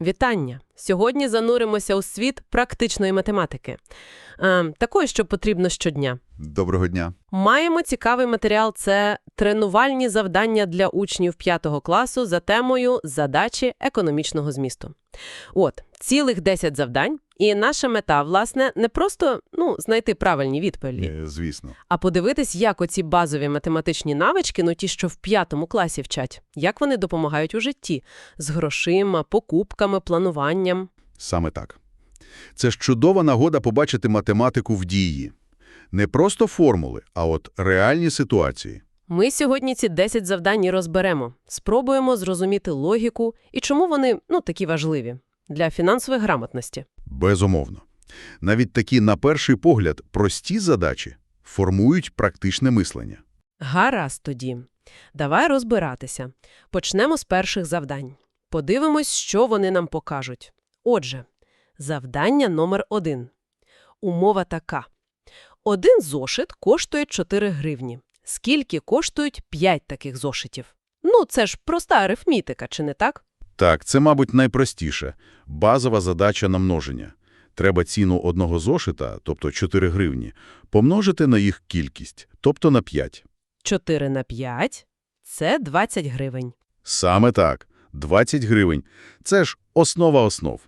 Вітання! Сьогодні зануримося у світ практичної математики. Е, такої, що потрібно щодня. Доброго дня. Маємо цікавий матеріал – це тренувальні завдання для учнів 5 класу за темою «Задачі економічного змісту». От, цілих 10 завдань, і наша мета, власне, не просто ну, знайти правильні відповіді, Е, Звісно. а подивитись, як оці базові математичні навички, ну ті, що в п'ятому класі вчать, як вони допомагають у житті з грошима, покупками, плануванням. Саме так. Це ж чудова нагода побачити математику в дії. Не просто формули, а от реальні ситуації. Ми сьогодні ці 10 завдань і розберемо. Спробуємо зрозуміти логіку і чому вони, ну, такі важливі для фінансової грамотності. Безумовно. Навіть такі, на перший погляд, прості задачі формують практичне мислення. Гаразд тоді. Давай розбиратися. Почнемо з перших завдань. Подивимось, що вони нам покажуть. Отже, завдання номер один. Умова така. Один зошит коштує 4 гривні. Скільки коштують 5 таких зошитів? Ну, це ж проста арифмітика, чи не так? Так, це, мабуть, найпростіше. Базова задача на множення. Треба ціну одного зошита, тобто 4 гривні, помножити на їх кількість, тобто на 5. 4 на 5 – це 20 гривень. Саме так. 20 гривень. Це ж основа основ.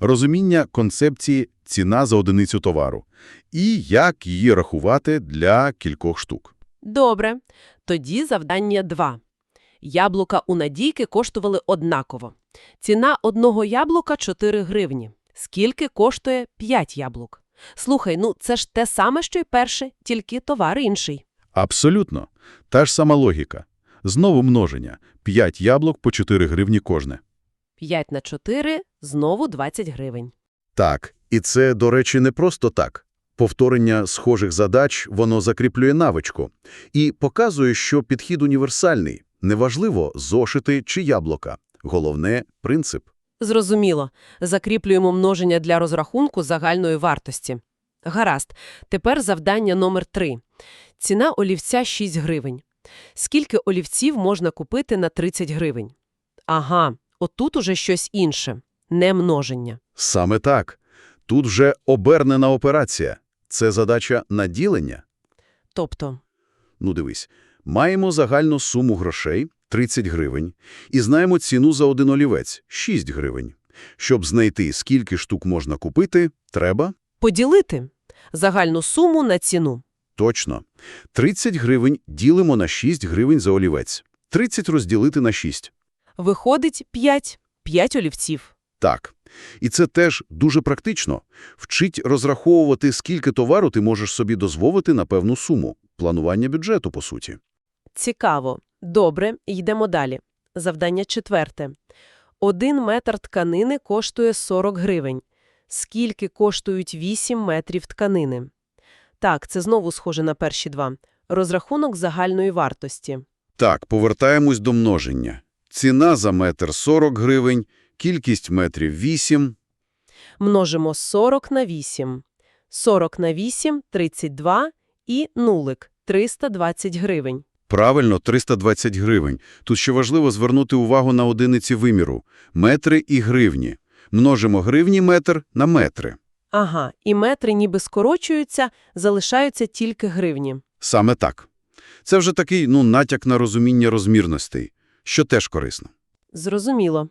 Розуміння концепції «ціна за одиницю товару» і як її рахувати для кількох штук. Добре. Тоді завдання 2. Яблука у Надійки коштували однаково. Ціна одного яблука – 4 гривні. Скільки коштує 5 яблук? Слухай, ну це ж те саме, що й перше, тільки товар інший. Абсолютно. Та ж сама логіка. Знову множення. 5 яблук по 4 гривні кожне. 5 на 4 – знову 20 гривень. Так, і це, до речі, не просто так. Повторення схожих задач, воно закріплює навичку і показує, що підхід універсальний. Неважливо, зошити чи яблука. Головне – принцип. Зрозуміло. Закріплюємо множення для розрахунку загальної вартості. Гаразд. Тепер завдання номер 3. Ціна олівця 6 гривень. Скільки олівців можна купити на 30 гривень? Ага, отут уже щось інше. Не множення. Саме так. Тут вже обернена операція. Це задача наділення. Тобто, Ну дивись, маємо загальну суму грошей – 30 гривень, і знаємо ціну за один олівець – 6 гривень. Щоб знайти, скільки штук можна купити, треба поділити загальну суму на ціну. Точно. 30 гривень ділимо на 6 гривень за олівець. 30 розділити на 6. Виходить 5. 5 олівців. Так. І це теж дуже практично. Вчить розраховувати, скільки товару ти можеш собі дозволити на певну суму. Планування бюджету, по суті. Цікаво. Добре, йдемо далі. Завдання четверте. Один метр тканини коштує 40 гривень. Скільки коштують 8 метрів тканини? Так, це знову схоже на перші два. Розрахунок загальної вартості. Так, повертаємось до множення. Ціна за метр – 40 гривень, кількість метрів – 8. Множимо 40 на 8. 40 на 8 – 32 і нулик – 320 гривень. Правильно, 320 гривень. Тут ще важливо звернути увагу на одиниці виміру – метри і гривні. Множимо гривні метр на метри. Ага, і метри ніби скорочуються, залишаються тільки гривні. Саме так. Це вже такий, ну, натяк на розуміння розмірностей, що теж корисно. Зрозуміло.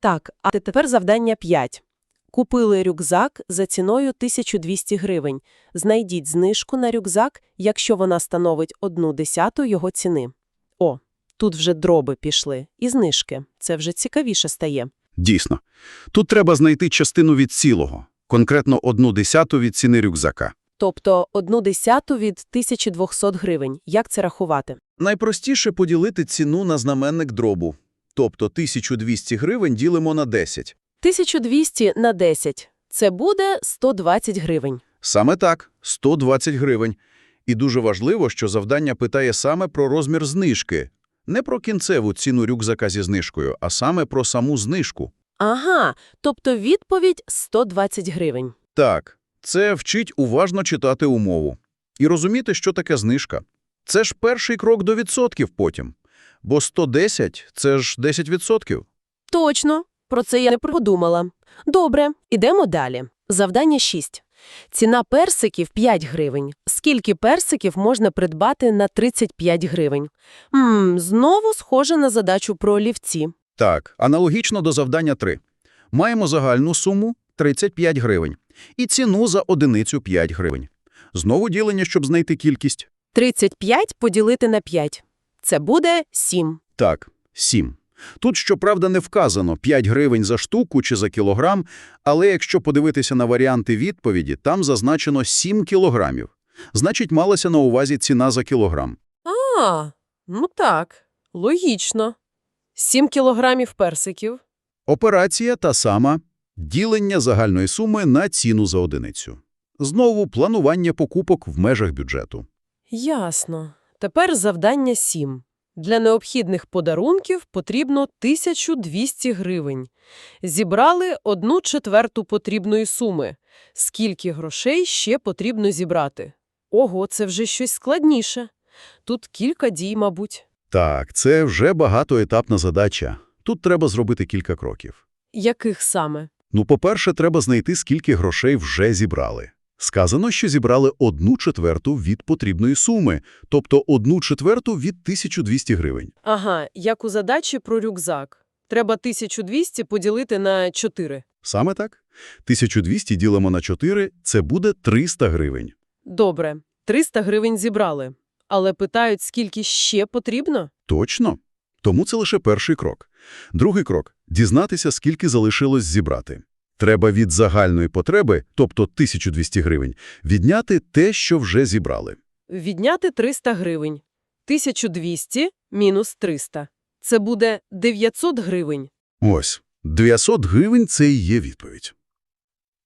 Так, а тепер завдання 5. Купили рюкзак за ціною 1200 гривень. Знайдіть знижку на рюкзак, якщо вона становить одну десяту його ціни. О, тут вже дроби пішли. І знижки. Це вже цікавіше стає. Дійсно. Тут треба знайти частину від цілого, конкретно одну десяту від ціни рюкзака. Тобто одну десяту від 1200 гривень. Як це рахувати? Найпростіше поділити ціну на знаменник дробу. Тобто 1200 гривень ділимо на 10. 1200 на 10. Це буде 120 гривень. Саме так, 120 гривень. І дуже важливо, що завдання питає саме про розмір знижки. Не про кінцеву ціну рюкзака зі знижкою, а саме про саму знижку. Ага, тобто відповідь 120 гривень. Так, це вчить уважно читати умову. І розуміти, що таке знижка. Це ж перший крок до відсотків потім. Бо 110 – це ж 10 відсотків. Точно. Про це я не подумала. Добре, ідемо далі. Завдання 6. Ціна персиків 5 гривень. Скільки персиків можна придбати на 35 гривень? Ммм, знову схоже на задачу про олівці. Так, аналогічно до завдання 3. Маємо загальну суму 35 гривень і ціну за одиницю 5 гривень. Знову ділення, щоб знайти кількість. 35 поділити на 5. Це буде 7. Так, 7. Тут, щоправда, не вказано 5 гривень за штуку чи за кілограм, але якщо подивитися на варіанти відповіді, там зазначено 7 кілограмів. Значить, малася на увазі ціна за кілограм. А, ну так, логічно. 7 кілограмів персиків. Операція та сама – ділення загальної суми на ціну за одиницю. Знову планування покупок в межах бюджету. Ясно. Тепер завдання 7. Для необхідних подарунків потрібно 1200 гривень. Зібрали одну четверту потрібної суми. Скільки грошей ще потрібно зібрати? Ого, це вже щось складніше. Тут кілька дій, мабуть. Так, це вже багатоетапна задача. Тут треба зробити кілька кроків. Яких саме? Ну, по-перше, треба знайти, скільки грошей вже зібрали. Сказано, що зібрали одну четверту від потрібної суми, тобто одну четверту від 1200 гривень. Ага, як у задачі про рюкзак. Треба 1200 поділити на 4. Саме так? 1200 ділимо на 4 – це буде 300 гривень. Добре, 300 гривень зібрали. Але питають, скільки ще потрібно? Точно. Тому це лише перший крок. Другий крок – дізнатися, скільки залишилось зібрати. Треба від загальної потреби, тобто 1200 гривень, відняти те, що вже зібрали. Відняти 300 гривень. 1200 мінус 300. Це буде 900 гривень. Ось, 900 гривень – це і є відповідь.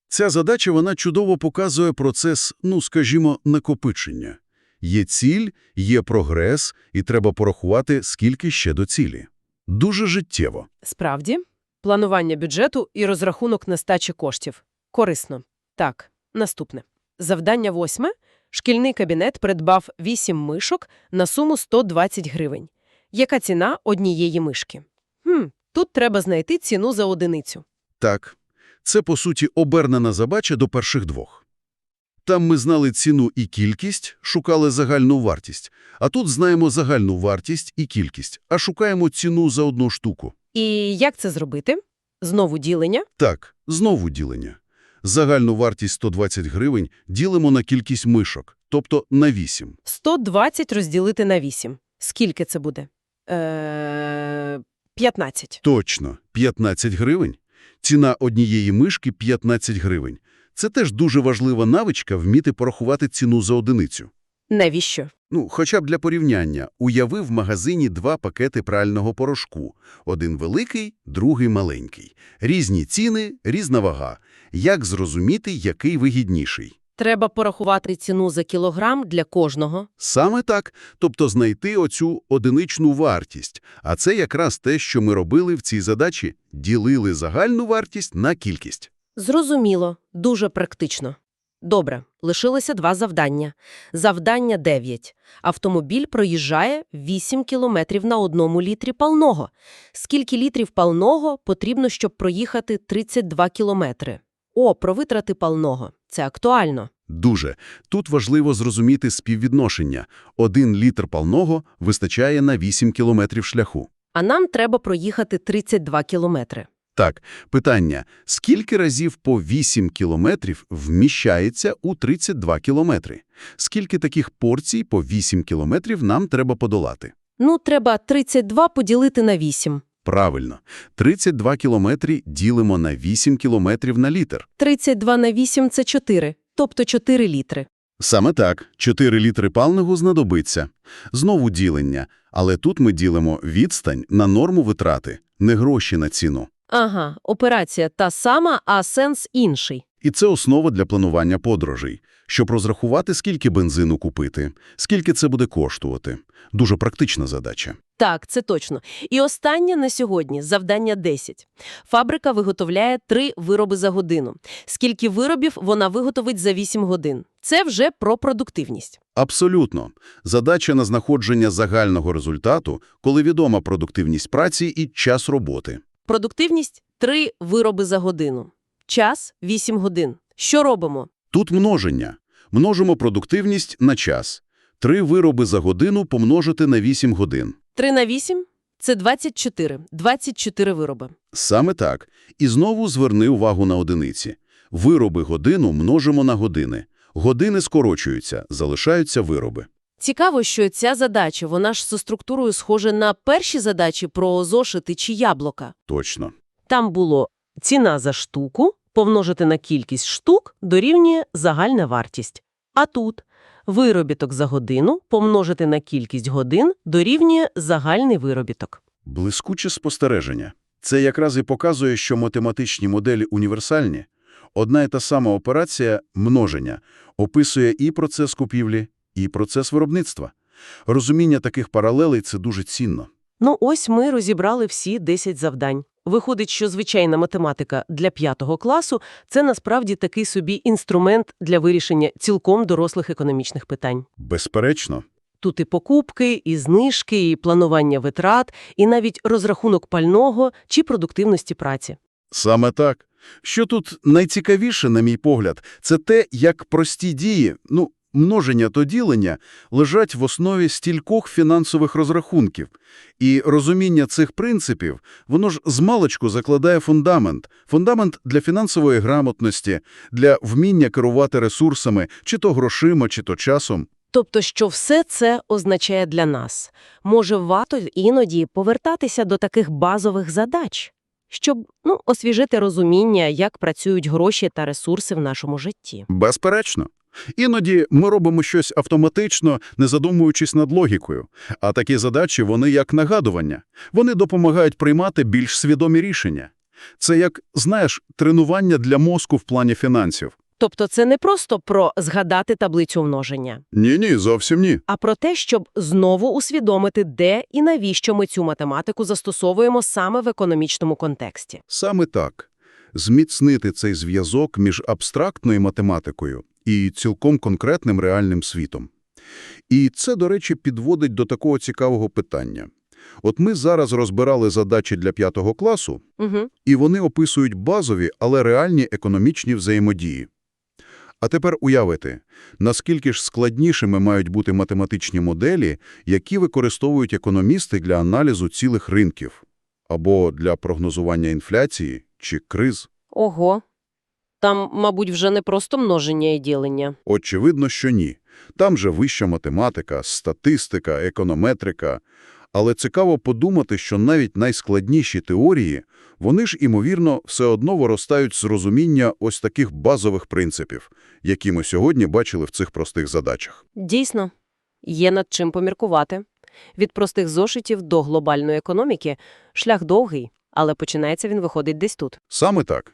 Ця задача, вона чудово показує процес, ну, скажімо, накопичення. Є ціль, є прогрес, і треба порахувати, скільки ще до цілі. Дуже життєво. Справді, планування бюджету і розрахунок нестачі коштів. Корисно. Так, наступне. Завдання восьме. Шкільний кабінет придбав 8 мишок на суму 120 гривень. Яка ціна однієї мишки? Хм, тут треба знайти ціну за одиницю. Так, це, по суті, обернена задача до перших двох. Там ми знали ціну і кількість, шукали загальну вартість, а тут знаємо загальну вартість і кількість, а шукаємо ціну за одну штуку. І як це зробити? Знову ділення. Так, знову ділення. Загальну вартість 120 гривень ділимо на кількість мишок, тобто на 8. 120 розділити на 8. Скільки це буде? Е, 15. Точно, 15 гривень. Ціна однієї мишки – 15 гривень. Це теж дуже важлива навичка вміти порахувати ціну за одиницю. Навіщо? Ну, хоча б для порівняння. Уяви в магазині два пакети прального порошку. Один великий, другий маленький. Різні ціни, різна вага. Як зрозуміти, який вигідніший? Треба порахувати ціну за кілограм для кожного. Саме так, тобто знайти оцю одиничну вартість. А це якраз те, що ми робили в цій задачі – ділили загальну вартість на кількість. Зрозуміло, дуже практично. Добре, лишилося два завдання. Завдання 9. Автомобіль проїжджає 8 кілометрів на одному літрі палного. Скільки літрів палного потрібно, щоб проїхати 32 кілометри? О, про витрати палного. Це актуально. Дуже. Тут важливо зрозуміти співвідношення. Один літр пального вистачає на 8 кілометрів шляху. А нам треба проїхати 32 кілометри. Так, питання. Скільки разів по 8 кілометрів вміщається у 32 кілометри? Скільки таких порцій по 8 кілометрів нам треба подолати? Ну, треба 32 поділити на 8. Правильно. 32 кілометри ділимо на 8 кілометрів на літр. 32 на 8 – це 4, тобто 4 літри. Саме так. 4 літри пального знадобиться. Знову ділення. Але тут ми ділимо відстань на норму витрати, не гроші на ціну. Ага, операція та сама, а сенс інший. І це основа для планування подорожей. Щоб розрахувати, скільки бензину купити, скільки це буде коштувати. Дуже практична задача. Так, це точно. І останнє на сьогодні – завдання 10. Фабрика виготовляє 3 вироби за годину. Скільки виробів вона виготовить за 8 годин? Це вже про продуктивність. Абсолютно. Задача на знаходження загального результату, коли відома продуктивність праці і час роботи. Продуктивність – 3 вироби за годину. Час – 8 годин. Що робимо? Тут множення. Множимо продуктивність на час. Три вироби за годину помножити на 8 годин. 3 на 8 – це 24. 24 вироби. Саме так. І знову зверни увагу на одиниці. Вироби годину множимо на години. Години скорочуються, залишаються вироби. Цікаво, що ця задача, вона ж за структурою схожа на перші задачі про зошити чи яблука. Точно. Там було ціна за штуку помножити на кількість штук дорівнює загальна вартість. А тут виробіток за годину помножити на кількість годин дорівнює загальний виробіток. Блискуче спостереження. Це якраз і показує, що математичні моделі універсальні. Одна і та сама операція – множення – описує і процес купівлі, і процес виробництва. Розуміння таких паралелей – це дуже цінно. Ну ось ми розібрали всі 10 завдань. Виходить, що звичайна математика для п'ятого класу – це насправді такий собі інструмент для вирішення цілком дорослих економічних питань. Безперечно. Тут і покупки, і знижки, і планування витрат, і навіть розрахунок пального чи продуктивності праці. Саме так. Що тут найцікавіше, на мій погляд, це те, як прості дії, ну, множення то ділення, лежать в основі стількох фінансових розрахунків. І розуміння цих принципів, воно ж змалечку закладає фундамент. Фундамент для фінансової грамотності, для вміння керувати ресурсами, чи то грошима, чи то часом. Тобто, що все це означає для нас. Може, варто іноді повертатися до таких базових задач, щоб ну, освіжити розуміння, як працюють гроші та ресурси в нашому житті. Безперечно. Іноді ми робимо щось автоматично, не задумуючись над логікою. А такі задачі, вони як нагадування. Вони допомагають приймати більш свідомі рішення. Це як, знаєш, тренування для мозку в плані фінансів. Тобто це не просто про згадати таблицю множення, Ні-ні, зовсім ні. а про те, щоб знову усвідомити, де і навіщо ми цю математику застосовуємо саме в економічному контексті. Саме так. Зміцнити цей зв'язок між абстрактною математикою і цілком конкретним реальним світом. І це, до речі, підводить до такого цікавого питання. От ми зараз розбирали задачі для п'ятого класу, Угу. і вони описують базові, але реальні економічні взаємодії. А тепер уявити, наскільки ж складнішими мають бути математичні моделі, які використовують економісти для аналізу цілих ринків або для прогнозування інфляції чи криз. Ого. Там, мабуть, вже не просто множення і ділення. Очевидно, що ні. Там же вища математика, статистика, економетрика. Але цікаво подумати, що навіть найскладніші теорії, вони ж, імовірно, все одно виростають з розуміння ось таких базових принципів, які ми сьогодні бачили в цих простих задачах. Дійсно, є над чим поміркувати. Від простих зошитів до глобальної економіки шлях довгий, але починається він виходить десь тут. Саме так.